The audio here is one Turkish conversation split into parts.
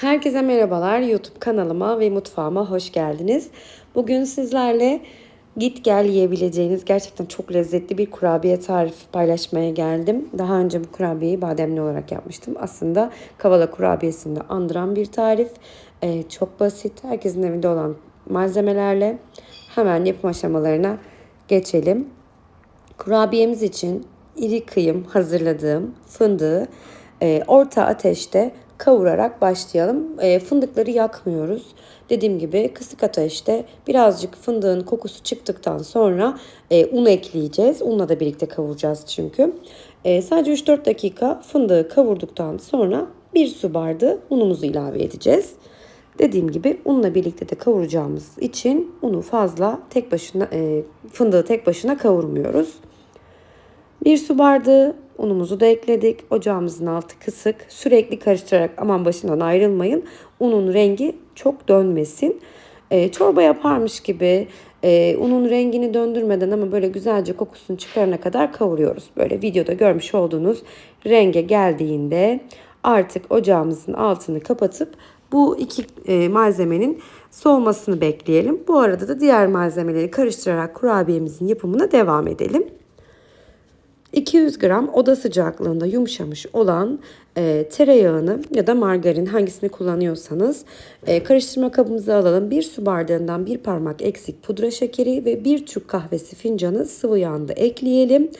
Herkese merhabalar. YouTube kanalıma ve mutfağıma hoş geldiniz. Bugün sizlerle git gel yiyebileceğiniz gerçekten çok lezzetli bir kurabiye tarifi paylaşmaya geldim. Daha önce bu kurabiyeyi bademli olarak yapmıştım. Aslında kavala kurabiyesini de andıran bir tarif. Ee, çok basit. Herkesin evinde olan malzemelerle hemen yapım aşamalarına geçelim. Kurabiyemiz için iri kıyım hazırladığım fındığı e, orta ateşte kavurarak başlayalım. E, fındıkları yakmıyoruz. Dediğim gibi kısık ateşte birazcık fındığın kokusu çıktıktan sonra e, un ekleyeceğiz. Unla da birlikte kavuracağız çünkü. E, sadece 3-4 dakika fındığı kavurduktan sonra bir su bardağı unumuzu ilave edeceğiz. Dediğim gibi unla birlikte de kavuracağımız için unu fazla tek başına e, fındığı tek başına kavurmuyoruz. Bir su bardağı unumuzu da ekledik. Ocağımızın altı kısık. Sürekli karıştırarak aman başından ayrılmayın. Unun rengi çok dönmesin. E, çorba yaparmış gibi e, unun rengini döndürmeden ama böyle güzelce kokusunu çıkarana kadar kavuruyoruz. Böyle videoda görmüş olduğunuz renge geldiğinde artık ocağımızın altını kapatıp bu iki e, malzemenin soğumasını bekleyelim. Bu arada da diğer malzemeleri karıştırarak kurabiyemizin yapımına devam edelim. 200 gram oda sıcaklığında yumuşamış olan e, tereyağını ya da margarin hangisini kullanıyorsanız e, karıştırma kabımıza alalım. Bir su bardağından bir parmak eksik pudra şekeri ve bir Türk kahvesi fincanı sıvı yağında ekleyelim.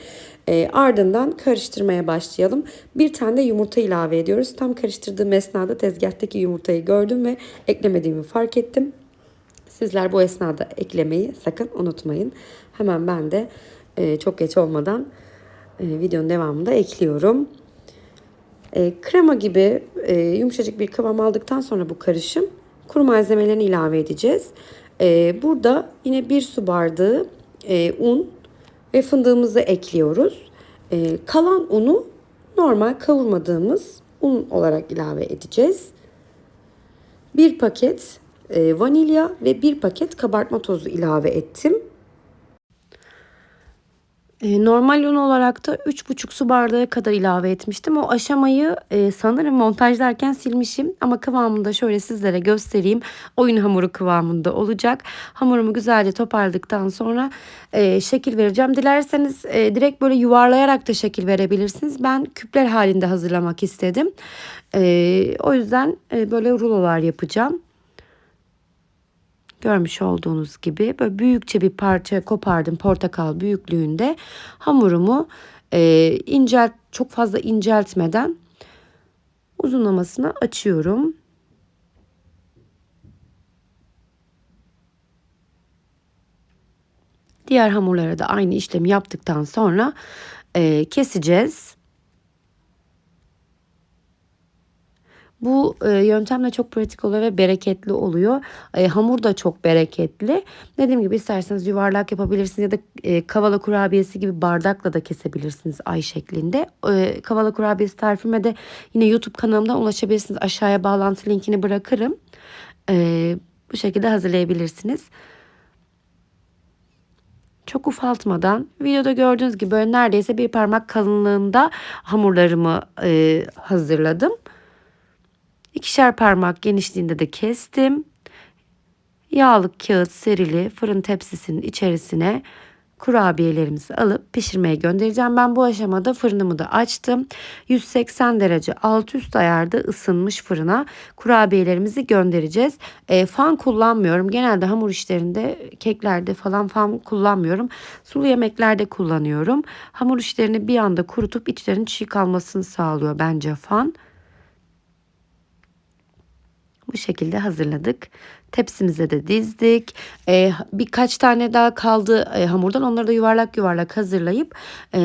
E, ardından karıştırmaya başlayalım. Bir tane de yumurta ilave ediyoruz. Tam karıştırdığım esnada tezgahtaki yumurtayı gördüm ve eklemediğimi fark ettim. Sizler bu esnada eklemeyi sakın unutmayın. Hemen ben de e, çok geç olmadan e, videonun devamında ekliyorum. E, krema gibi e, yumuşacık bir kıvam aldıktan sonra bu karışım kuru malzemelerini ilave edeceğiz. E, burada yine bir su bardağı e, un ve fındığımızı ekliyoruz. E, kalan unu normal kavurmadığımız un olarak ilave edeceğiz. Bir paket e, vanilya ve bir paket kabartma tozu ilave ettim. E, normal un olarak da 3,5 su bardağı kadar ilave etmiştim. O aşamayı e, sanırım montajlarken silmişim. Ama kıvamında şöyle sizlere göstereyim. Oyun hamuru kıvamında olacak. Hamurumu güzelce toparladıktan sonra e, şekil vereceğim. Dilerseniz e, direkt böyle yuvarlayarak da şekil verebilirsiniz. Ben küpler halinde hazırlamak istedim. E, o yüzden böyle rulolar yapacağım. Görmüş olduğunuz gibi böyle büyükçe bir parça kopardım portakal büyüklüğünde. Hamurumu e, incelt çok fazla inceltmeden uzunlamasına açıyorum. Diğer hamurlara da aynı işlemi yaptıktan sonra e, keseceğiz. Bu e, yöntemle çok pratik oluyor ve bereketli oluyor. E, hamur da çok bereketli. Dediğim gibi isterseniz yuvarlak yapabilirsiniz ya da e, kavala kurabiyesi gibi bardakla da kesebilirsiniz ay şeklinde. E, kavala kurabiyesi tarifime de yine YouTube kanalımdan ulaşabilirsiniz. Aşağıya bağlantı linkini bırakırım. E, bu şekilde hazırlayabilirsiniz. Çok ufaltmadan videoda gördüğünüz gibi böyle neredeyse bir parmak kalınlığında hamurlarımı e, hazırladım. İkişer parmak genişliğinde de kestim. Yağlı kağıt serili fırın tepsisinin içerisine kurabiyelerimizi alıp pişirmeye göndereceğim. Ben bu aşamada fırınımı da açtım. 180 derece alt üst ayarda ısınmış fırına kurabiyelerimizi göndereceğiz. E, fan kullanmıyorum. Genelde hamur işlerinde, keklerde falan fan kullanmıyorum. Sulu yemeklerde kullanıyorum. Hamur işlerini bir anda kurutup içlerinin çiğ kalmasını sağlıyor bence fan. Bu şekilde hazırladık. Tepsimize de dizdik. Ee, birkaç tane daha kaldı e, hamurdan. Onları da yuvarlak yuvarlak hazırlayıp e,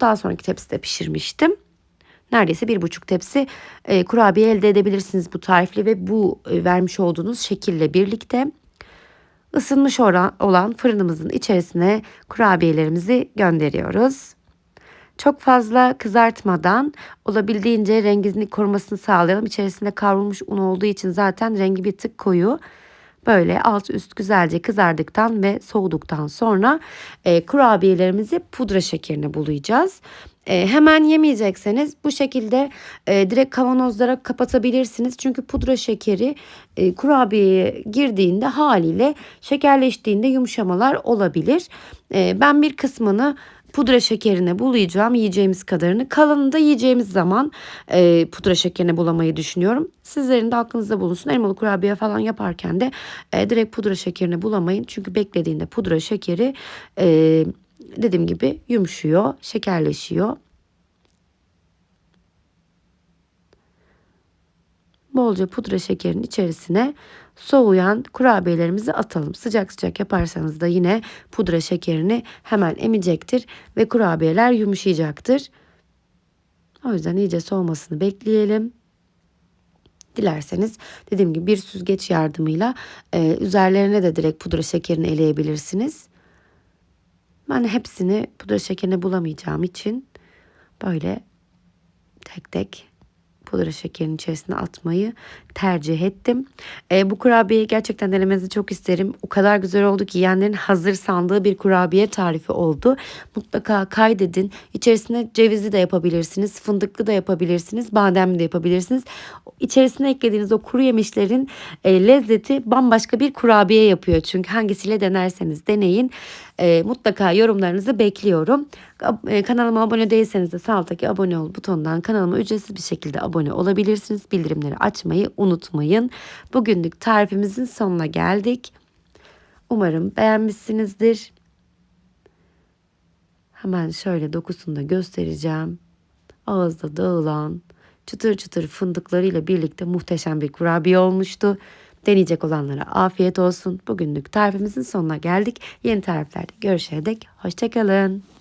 daha sonraki tepside pişirmiştim. Neredeyse bir buçuk tepsi e, kurabiye elde edebilirsiniz bu tarifle ve bu e, vermiş olduğunuz şekille birlikte. Isınmış olan fırınımızın içerisine kurabiyelerimizi gönderiyoruz. Çok fazla kızartmadan olabildiğince rengini korumasını sağlayalım. İçerisinde kavrulmuş un olduğu için zaten rengi bir tık koyu. Böyle alt üst güzelce kızardıktan ve soğuduktan sonra e, kurabiyelerimizi pudra şekerine bulayacağız. E, hemen yemeyecekseniz bu şekilde e, direkt kavanozlara kapatabilirsiniz. Çünkü pudra şekeri e, kurabiyeye girdiğinde haliyle şekerleştiğinde yumuşamalar olabilir. E, ben bir kısmını pudra şekerine bulayacağım yiyeceğimiz kadarını. Kalanını da yiyeceğimiz zaman e, pudra şekerine bulamayı düşünüyorum. Sizlerin de aklınızda bulunsun. Elmalı kurabiye falan yaparken de e, direkt pudra şekerine bulamayın. Çünkü beklediğinde pudra şekeri e, dediğim gibi yumuşuyor, şekerleşiyor. Bolca pudra şekerin içerisine soğuyan kurabiyelerimizi atalım. Sıcak sıcak yaparsanız da yine pudra şekerini hemen emecektir ve kurabiyeler yumuşayacaktır. O yüzden iyice soğumasını bekleyelim. Dilerseniz dediğim gibi bir süzgeç yardımıyla e, üzerlerine de direkt pudra şekerini eleyebilirsiniz. Ben hepsini pudra şekerine bulamayacağım için böyle tek tek pudra şekerinin içerisine atmayı tercih ettim. E, bu kurabiyeyi gerçekten denemenizi çok isterim. O kadar güzel oldu ki yiyenlerin hazır sandığı bir kurabiye tarifi oldu. Mutlaka kaydedin. İçerisine cevizli de yapabilirsiniz, fındıklı da yapabilirsiniz, bademli de yapabilirsiniz. İçerisine eklediğiniz o kuru yemişlerin e, lezzeti bambaşka bir kurabiye yapıyor. Çünkü hangisiyle denerseniz deneyin. E, mutlaka yorumlarınızı bekliyorum. E, kanalıma abone değilseniz de sağ alttaki abone ol butonundan kanalıma ücretsiz bir şekilde abone olabilirsiniz. Bildirimleri açmayı unutmayın. Bugünlük tarifimizin sonuna geldik. Umarım beğenmişsinizdir. Hemen şöyle dokusunu da göstereceğim. Ağızda dağılan çıtır çıtır fındıklarıyla birlikte muhteşem bir kurabiye olmuştu. Deneyecek olanlara afiyet olsun. Bugünlük tarifimizin sonuna geldik. Yeni tariflerde görüşene dek hoşçakalın.